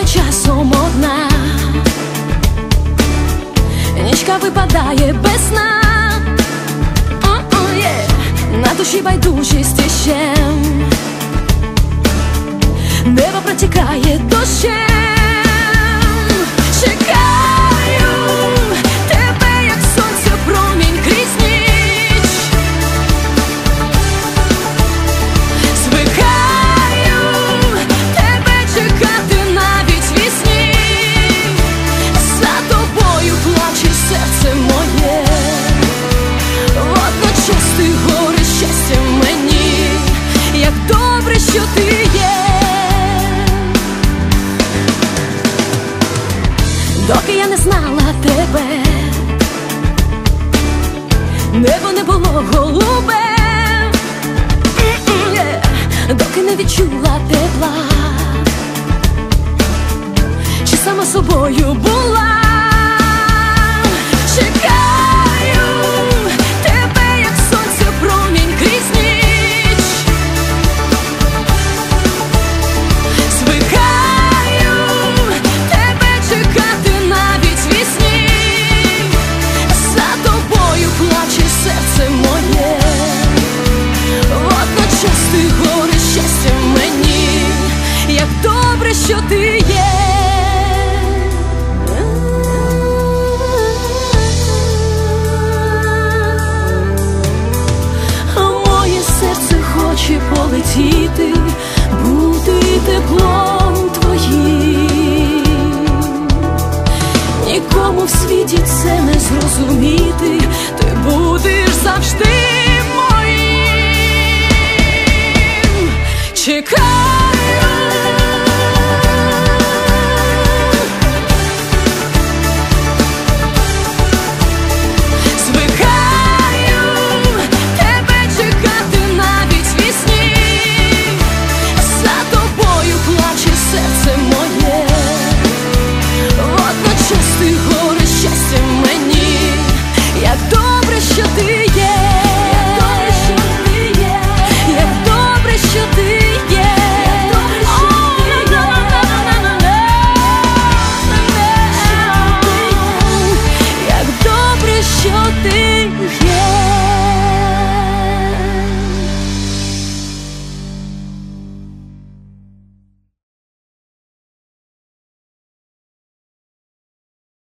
Była czasem odna Niśka wypadaje bez sna. Na to się bajdusz się. Я не знала тебе, небо не було голубе, доки не відчула тепла, чи сама собою була. очі полетіти, бути теплом твоїм, нікому в світі це не зрозуміти, ти будеш за.